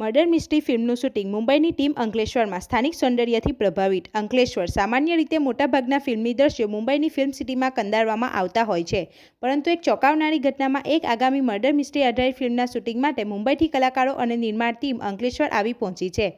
Murder mystery ફિલ્મનું shooting મુંબઈની team અંકલેશ્વરમાં સ્થાનિક સૌંદર્યથી પ્રભાવિત. અંકલેશ્વર સામાન્ય રીતે મોટાભાગના ફિલ્મી દ્રશ્યો મુંબઈની ફિલ્મ સિટીમાં કંદારવામાં આવતા હોય છે. પરંતુ એક ચોંકાવનારી ઘટનામાં એક આગામી મર્ડર મિસ્ટ્રી આધારિત ફિલ્મના શૂટિંગ માટે મુંબઈથી કલાકારો અને નિર્માણ ટીમ અંકલેશ્વર આવી પહોંચી છે.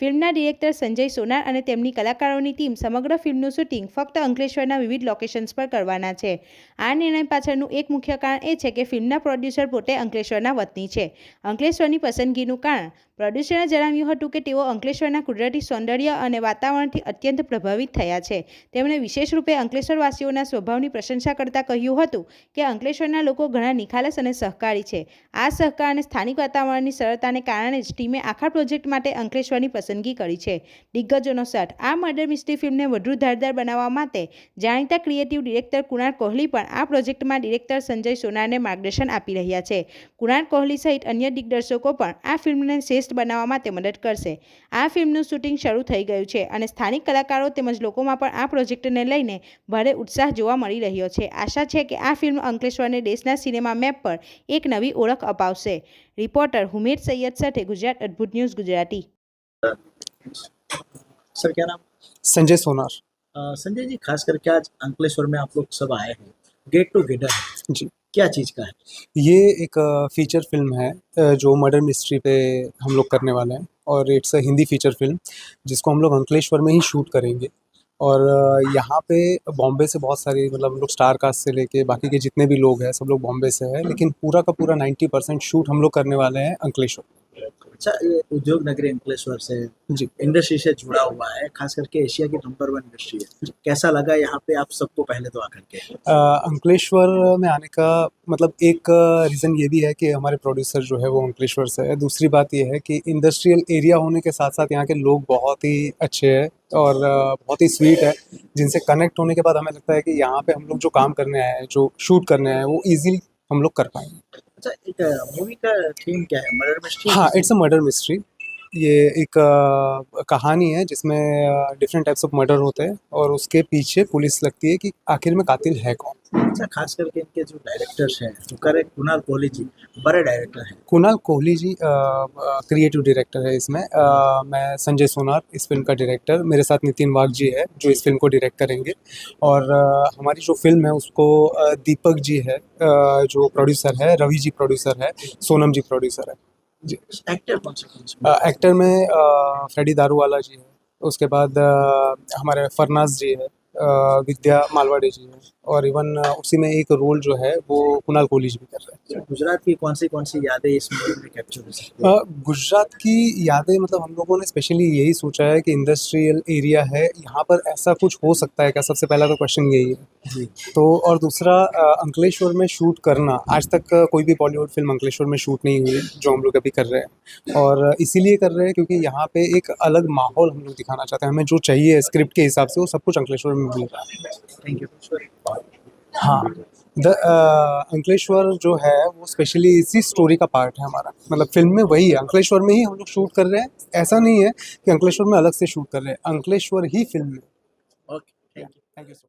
ફિલ્મના ડિરેક્ટર સંજય સોનાર અને તેમની કલાકારોની ટીમ સમગ્ર ફિલ્મનું શૂટિંગ ફક્ત અંકલેશ્વરના વિવિધ લોકેશન્સ પર કરવાના છે. આ નિર્ણય પાછળનું એક મુખ્ય કારણ એ છે કે ફિલ્મના પ્રોડ્યુસર પોતે અંકલેશ્વરના વતની છે. અંકલેશ્વરની પસંદગીનું કારણ પ્રોડ્યુસરે જણાવ્યું હતું કે તેઓ અંકલેશ્વરના કુદરતી સૌંદર્ય અને વાતાવરણથી અત્યંત પ્રભાવિત થયા છે. તેમણે વિશેષ રૂપે અંકલેશ્વરવાસીઓના સ્વભાવની પ્રશંસા કરતાં કહ્યું હતું કે અંકલેશ્વરના લોકો ઘણા નિખાલસ અને સહકારી છે. આ સહકાર અને સ્થાનિક વાતાવરણની સરળતાને કારણે જ ટીમે આખા પ્રોજેક્ટ માટે અંકલેશ્વરની પસંદગી કરી છે. દિગ્ગજોનો સાથ આ મર્ડર મિસ્ટ્રી ફિલ્મને વધુ ધારદાર બનાવવા માટે જાણીતા ક્રિએટિવ ડિરેક્ટર કુણાલ કોહલી પણ આ પ્રોજેક્ટમાં ડિરેક્ટર સંજય સોનારને માર્ગદર્શન આપી રહ્યા છે. કુણાલ કોહલી સહિત અન્ય દિગ્દર્શકો પણ આ ફિલ્મને શ્રેષ્ઠ બનાવવા માટે મદદ કરશે આ ફિલ્મનું શૂટિંગ શરૂ થઈ ગયું છે અને સ્થાનિક કલાકારો તેમજ લોકોમાં પણ આ પ્રોજેક્ટને લઈને ભારે ઉત્સાહ જોવા મળી રહ્યો છે આશા છે કે આ ફિલ્મ અંકલેશ્વરને દેશના સિનેમા મેપ પર એક નવી ઓળખ અપાવશે રિપોર્ટર હુમેદ સૈયદ સાથે ગુજરાત અદ્ભુત ન્યૂઝ ગુજરાતી सर क्या नाम संजय सोनार अ, संजय जी खास करके आज अंकलेश्वर में आप लोग सब आए हैं गेट टुगेदर है। जी। क्या चीज़ का है? ये एक फीचर फ़िल्म है जो मर्डर मिस्ट्री पे हम लोग करने वाले हैं और it's a Hindi feature film जिसको हम लोग अंकलेश्वर में ही शूट करेंगे। और यहाँ पे बॉम्बे से बहुत सारी मतलब हम लोग स्टार कास्ट से लेके बाकी के जितने भी लोग हैं सब लोग बॉम्बे से हैं लेकिन पूरा का पूरा 90 परसेंट शूट हम लोग करने वाले हैं अंकलेश्वर। अच्छा ये उद्योग नगरी अंकलेश्वर से जी इंडस्ट्री से जुड़ा हुआ है, खास करके एशिया की नंबर वन इंडस्ट्री है। कैसा लगा यहाँ पे आप सबको पहले तो आकर के? अंकलेश्वर में आने का मतलब एक रीज़न ये भी है कि हमारे प्रोड्यूसर जो है वो अंकलेश्वर से है। दूसरी बात ये है कि इंडस्ट्रियल एरिया होने के साथ साथ यहाँ के लोग बहुत ही अच्छे हैं और बहुत ही स्वीट है, जिनसे कनेक्ट होने के बाद हमें लगता है कि यहाँ पे हम लोग जो काम करने आए हैं, जो शूट करने आए हैं, वो ईजिली हम लोग कर पाएँगे। अच्छा एक मूवी का थीम क्या है? मर्डर मिस्ट्री हाँ इट्स अ मर्डर मिस्ट्री ये एक कहानी है जिसमें डिफरेंट टाइप्स ऑफ़ मर्डर होते हैं और उसके पीछे पुलिस लगती है कि आखिर में कातिल है कौन? अच्छा खास करके इनके जो डायरेक्टर्स हैं तो करे कुणाल कोहली जी बड़े डायरेक्टर हैं। कुणाल कोहली जी क्रिएटिव डायरेक्टर है इसमें। अ, मैं संजय सोनार इस फ़िल्म का डायरेक्टर मेरे साथ नितिन वाघ जी है जो इस फ़िल्म को डायरेक्ट करेंगे। और अ, हमारी जो फ़िल्म है उसको दीपक जी है अ, जो प्रोड्यूसर है रवि जी प्रोड्यूसर है सोनम जी प्रोड्यूसर है। जी। एक्टर कौन से कौन से? एक्टर में फ्रेडी दारूवाला जी है। उसके बाद हमारे फरनाज जी है। विद्या मालवाड़े जी है। और इवन उसी में एक रोल जो है वो कुणाल कोहली जी भी कर रहे हैं। गुजरात की कौन सी कौन सी यादें इस मूवी में कैप्चर हो सकती है? गुजरात की यादें मतलब हम लोगों ने स्पेशली यही सोचा है कि इंडस्ट्रियल एरिया है। यहाँ पर ऐसा कुछ हो सकता है क्या? सबसे पहला तो क्वेश्चन यही है। तो और दूसरा अंकलेश्वर में शूट करना। आज तक कोई भी बॉलीवुड फ़िल्म अंकलेश्वर में शूट नहीं हुई जो हम लोग अभी कर रहे हैं। और इसीलिए कर रहे हैं क्योंकि यहाँ पे एक अलग माहौल हम लोग दिखाना चाहते हैं। हमें जो चाहिए स्क्रिप्ट के हिसाब से वो सब कुछ अंकलेश्वर में थैंक यू हाँ द अंकलेश्वर जो है वो स्पेशली इसी स्टोरी का पार्ट है हमारा। मतलब फ़िल्म में वही है। अंकलेश्वर में ही हम लोग शूट कर रहे हैं। ऐसा नहीं है कि अंकलेश्वर में अलग से शूट कर रहे हैं। अंकलेश्वर ही फ़िल्म में okay thank you thank you so